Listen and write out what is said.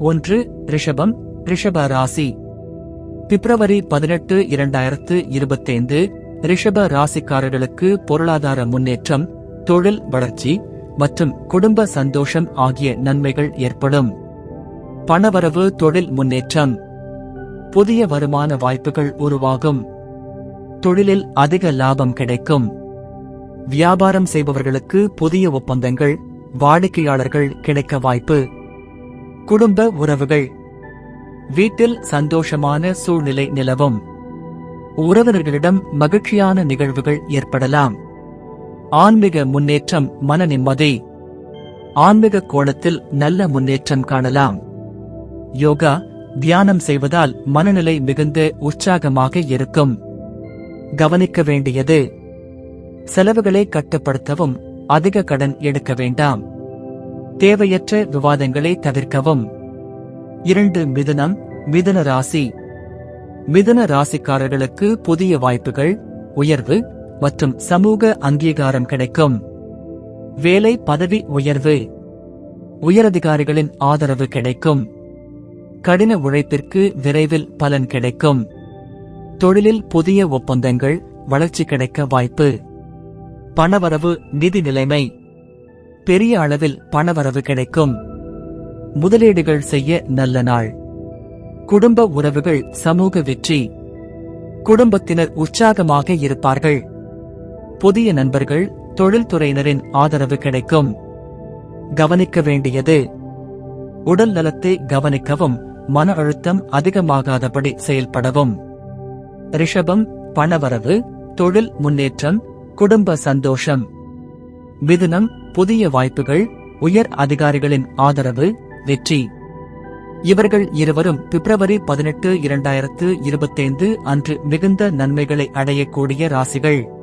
ஒன்று ரிஷபம் ரிஷப ராசி. பிப்ரவரி பதினெட்டு இரண்டாயிரத்து இருபத்தைந்து ரிஷப ராசிக்காரர்களுக்கு பொருளாதார முன்னேற்றம் தொழில் வளர்ச்சி மற்றும் குடும்ப சந்தோஷம் ஆகிய நன்மைகள் ஏற்படும். பணவரவு தொழில் முன்னேற்றம். புதிய வருமான வாய்ப்புகள் உருவாகும். தொழிலில் அதிக லாபம் கிடைக்கும். வியாபாரம் செய்பவர்களுக்கு புதிய ஒப்பந்தங்கள் வாடிக்கையாளர்கள் கிடைக்க வாய்ப்பு. குடும்ப உறவுகள். வீட்டில் சந்தோஷமான சூழ்நிலை நிலவும். உறவினர்களிடம் மகிழ்ச்சியான நிகழ்வுகள் ஏற்படலாம். ஆன்மீக முன்னேற்றம் மன நிம்மதி. ஆன்மீக கோணத்தில் நல்ல முன்னேற்றம் காணலாம். யோகா தியானம் செய்வதால் மனநிலை மிகுந்த உற்சாகமாக இருக்கும். கவனிக்க வேண்டியது. செலவுகளை கட்டுப்படுத்தவும் அதிக கடன் எடுக்க வேண்டாம். தேவையற்ற விவாதங்களை தவிர்க்கவும். இரண்டு மிதுனம் மிதுன ராசி. மிதுன ராசிக்காரர்களுக்கு புதிய வாய்ப்புகள் உயர்வு மற்றும் சமூக அங்கீகாரம் கிடைக்கும். வேலை பதவி உயர்வு. உயரதிகாரிகளின் ஆதரவு கிடைக்கும். கடின உழைப்பிற்கு விரைவில் பலன் கிடைக்கும். தொழிலில் புதிய ஒப்பந்தங்கள் வளர்ச்சி கிடைக்க வாய்ப்பு. பணவரவு நிதி நிலைமை. பெரிய அளவில் பணவரவு கிடைக்கும். முதலீடுகள் செய்ய நல்ல நாள். குடும்ப உறவுகள் சமூக வெற்றி. குடும்பத்தினர் உற்சாகமாக இருப்பார்கள். புதிய நண்பர்கள் தொழில்துறையினரின் ஆதரவு கிடைக்கும். கவனிக்க வேண்டியது. உடல் நலத்தை கவனிக்கவும் மன அழுத்தம் அதிகமாகாதபடி செயல்படவும். ரிஷபம் பணவரவு தொழில் முன்னேற்றம் குடும்ப சந்தோஷம். மிதுனம் புதிய வாய்ப்புகள் உயர் அதிகாரிகளின் ஆதரவு வெற்றி. இவர்கள் இருவரும் பிப்ரவரி பதினெட்டு இரண்டாயிரத்து இருபத்தைந்து அன்று மிகுந்த நன்மைகளை அடையக்கூடிய ராசிகள்.